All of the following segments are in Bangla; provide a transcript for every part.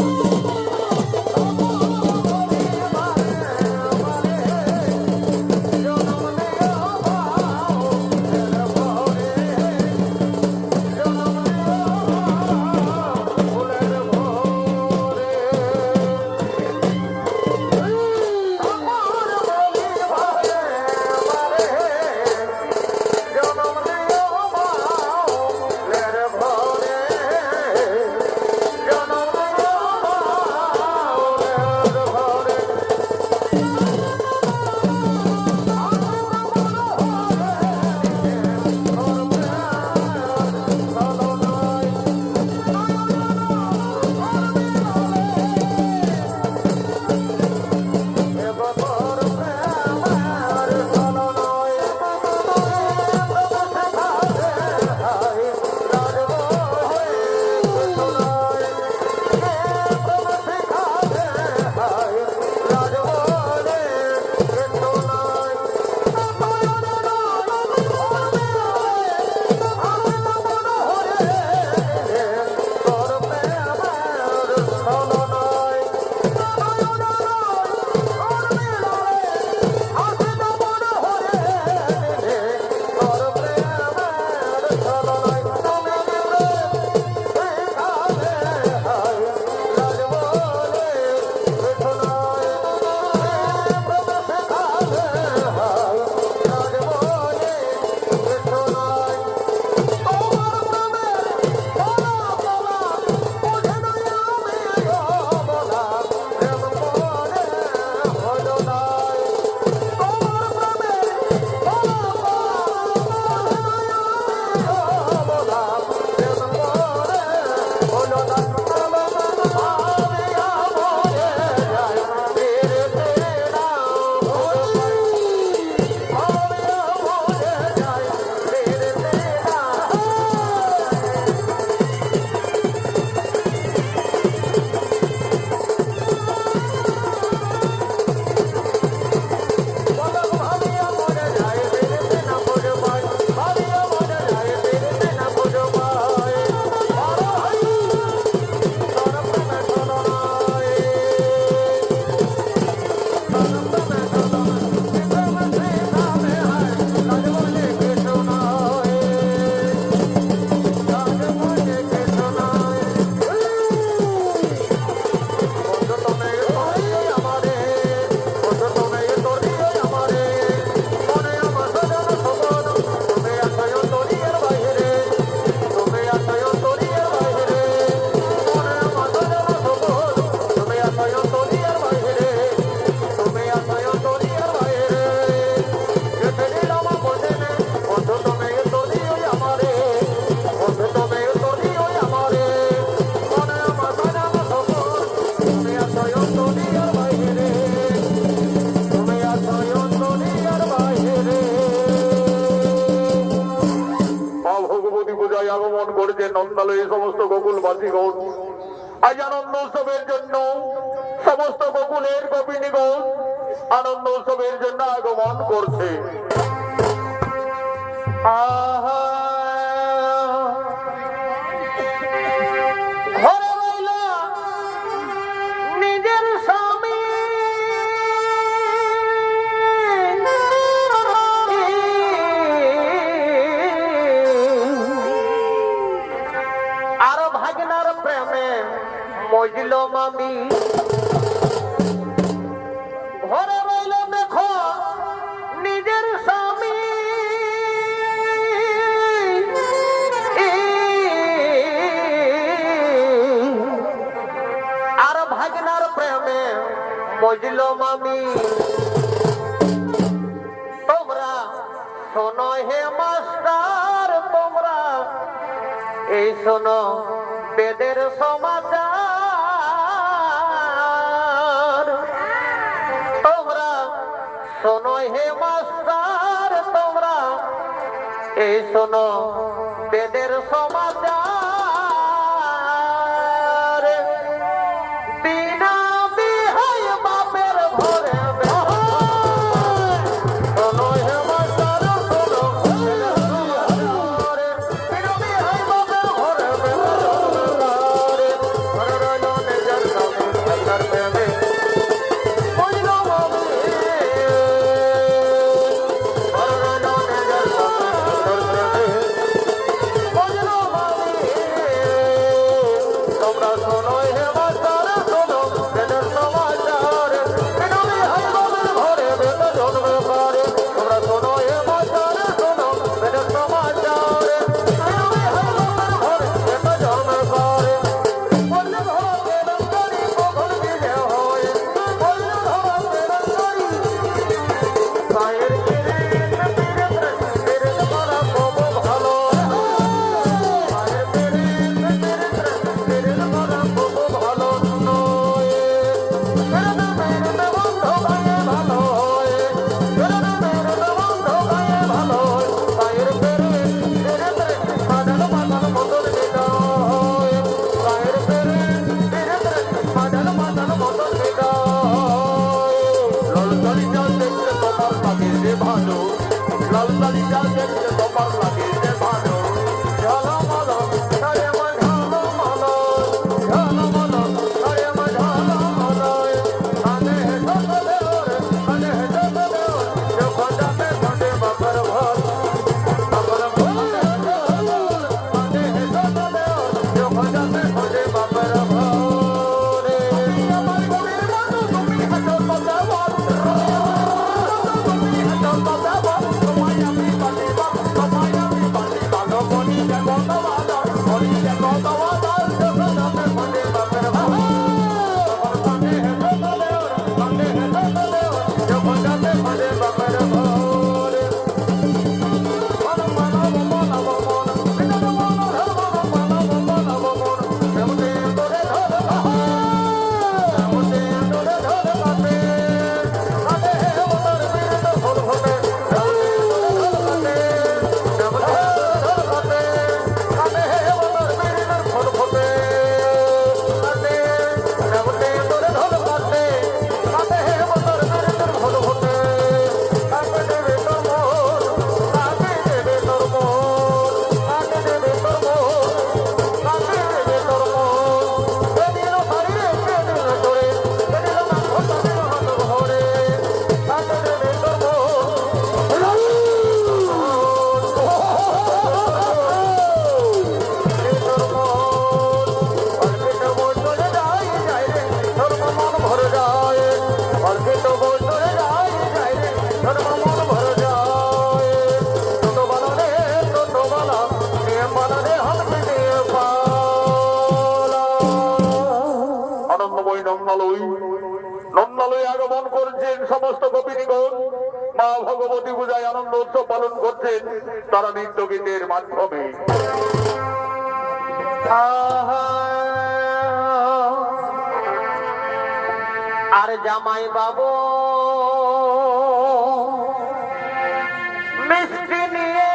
আগমন উৎসবের জন্য সমস্ত গোকুলের গোপিনীগণ আনন্দ উৎসবের জন্য আগমন করছে। আহা! মজল মামি তোমরা শোনো হে মাস্টার, তোমরা। এই শোনো বেদের সমাচার। তোমরা শোনো হে মাস্টার, তোমরা। এই শোনো বেদের সমাচার। সমস্ত গোপীগণ মা ভগবতী পূজায় আনন্দ উৎসব পালন করছেন তারা নৃত্য গীতের মাধ্যমে। আর জামাই বাবু, মিষ্টি নিয়ে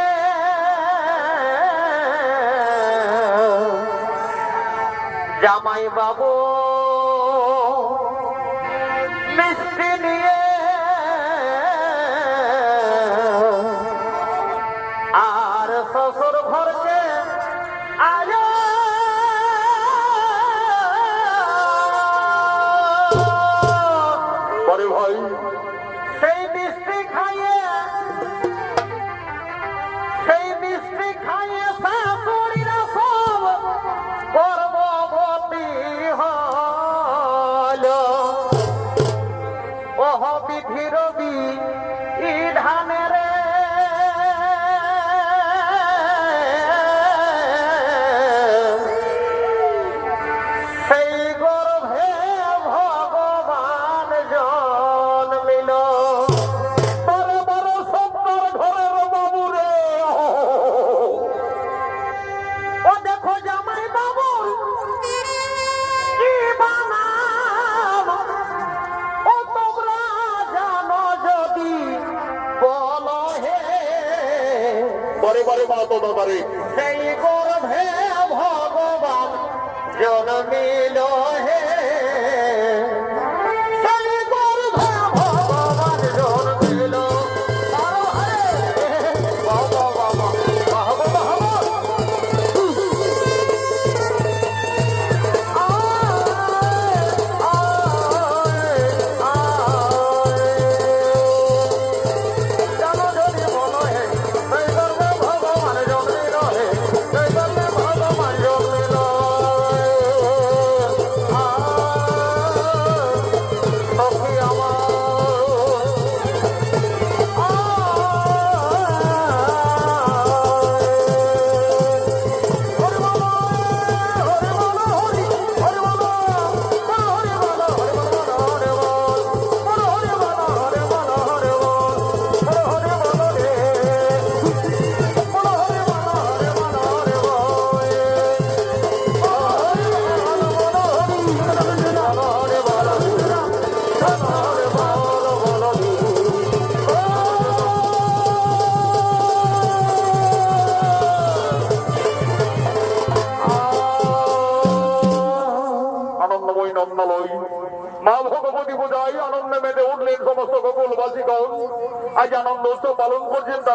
জামাই বাবু, মিষ্টি বিধির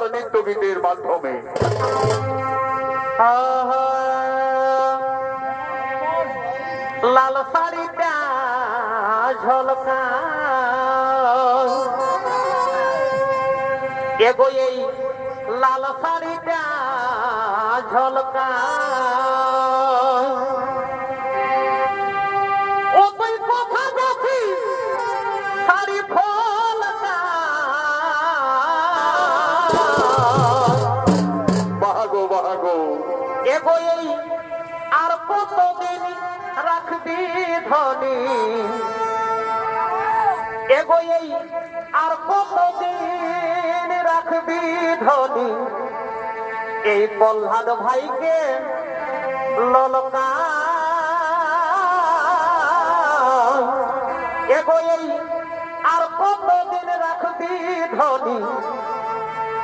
তারা নৃত্য গীতের মাধ্যমে। লাল শাড়িটা ঝলকা। এগো এই লাল শাড়িটা ঝলকা। এগো এই আর কতদিন রাখবি ধনী? এগো এই আর কতদিন রাখবি ধনী? এই প্রহ্লাদ ভাইকে ললকা। এগো এই আর কতদিন রাখবি ধনী?